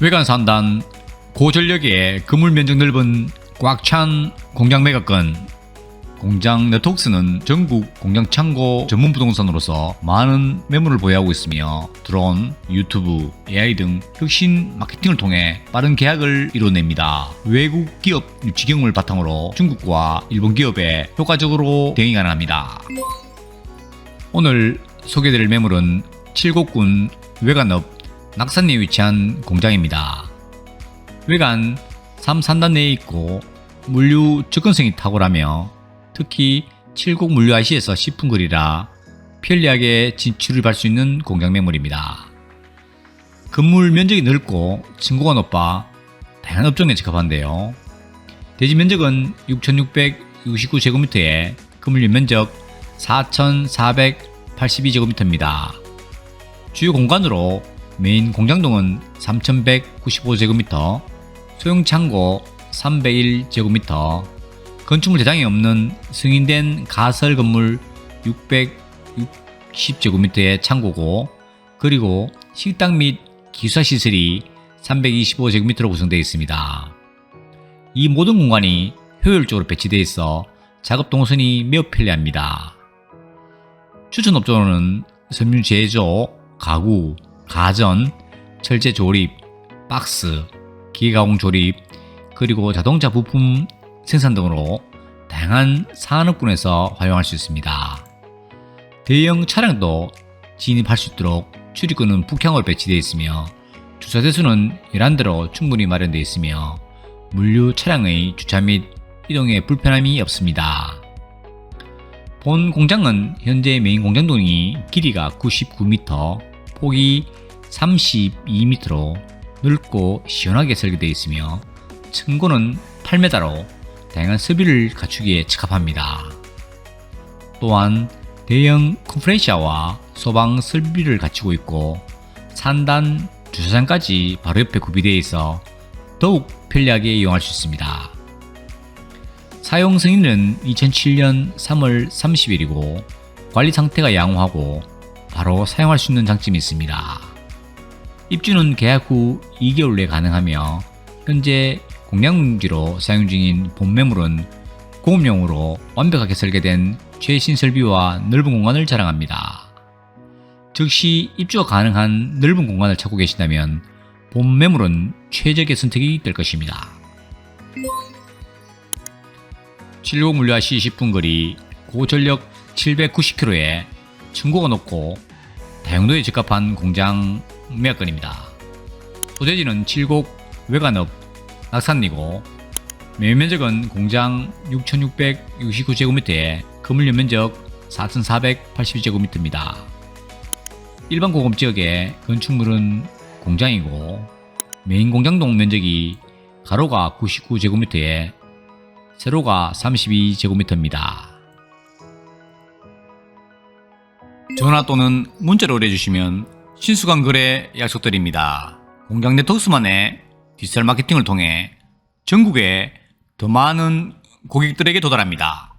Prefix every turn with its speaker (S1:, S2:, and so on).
S1: 외관 산단 고전력의 그물 면적 넓은 꽉 찬 공장 매각건 공장 네트웍스는 전국 공장 창고 전문 부동산으로서 많은 매물을 보유하고 있으며 드론, 유튜브, AI 등 혁신 마케팅을 통해 빠른 계약을 이뤄냅니다. 외국 기업 유치 경험을 바탕으로 중국과 일본 기업에 효과적으로 대응이 가능합니다. 오늘 소개드릴 매물은 칠곡군 외관읍 낙산리에 위치한 공장입니다. 외관 3산단 내에 있고 물류 접근성이 탁월하며 특히 칠곡 물류 IC에서 10분 거리라 편리하게 진출을 할 수 있는 공장 매물입니다. 건물 면적이 넓고 층고가 높아 다양한 업종에 적합한데요. 대지 면적은 6,669제곱미터에 건물 면적 4,482제곱미터입니다. 주요 공간으로 메인 공장동은 3,195제곱미터, 소형 창고 301제곱미터, 건축물 대장이 없는 승인된 가설 건물 660제곱미터의 창고고, 그리고 식당 및 기숙사 시설이 325제곱미터로 구성되어 있습니다. 이 모든 공간이 효율적으로 배치되어 있어 작업 동선이 매우 편리합니다. 추천 업종으로는 섬유 제조, 가구, 가전, 철제 조립, 박스, 기계가공 조립, 그리고 자동차 부품 생산 등으로 다양한 산업군에서 활용할 수 있습니다. 대형 차량도 진입할 수 있도록 출입구는 북향으로 배치되어 있으며 주차 대수는 11대로 충분히 마련되어 있으며 물류 차량의 주차 및 이동에 불편함이 없습니다. 본 공장은 현재 메인 공장동이 길이가 99m, 폭이 32m로 넓고 시원하게 설계되어 있으며 층고는 8m로 다양한 서비를 갖추기에 적합합니다. 또한 대형 컴프레셔와 소방 설비를 갖추고 있고 산단 주차장까지 바로 옆에 구비되어 있어 더욱 편리하게 이용할 수 있습니다. 사용 승인은 2007년 3월 30일이고 관리 상태가 양호하고 바로 사용할 수 있는 장점이 있습니다. 입주는 계약 후 2개월 내에 가능하며 현재 공량용지로 사용 중인 본 매물은 공업용으로 완벽하게 설계된 최신 설비와 넓은 공간을 자랑합니다. 즉시 입주가 가능한 넓은 공간을 찾고 계신다면 본 매물은 최적의 선택이 될 것입니다. 760 물류하시 10분 거리 고전력 790km에 층고가 높고 다용도에 적합한 공장 매각건입니다. 소재지는 칠곡 외관읍 낙산리고 매매 면적은 공장 6,669제곱미터에 건물 연면적 4,482제곱미터입니다. 일반 고급 지역의 건축물은 공장이고 메인 공장동 면적이 가로가 99제곱미터에 세로가 32제곱미터입니다. 전화 또는 문자로 의뢰주시면 신수간 거래 약속드립니다. 공장 네트워크만의 디지털 마케팅을 통해 전국에 더 많은 고객들에게 도달합니다.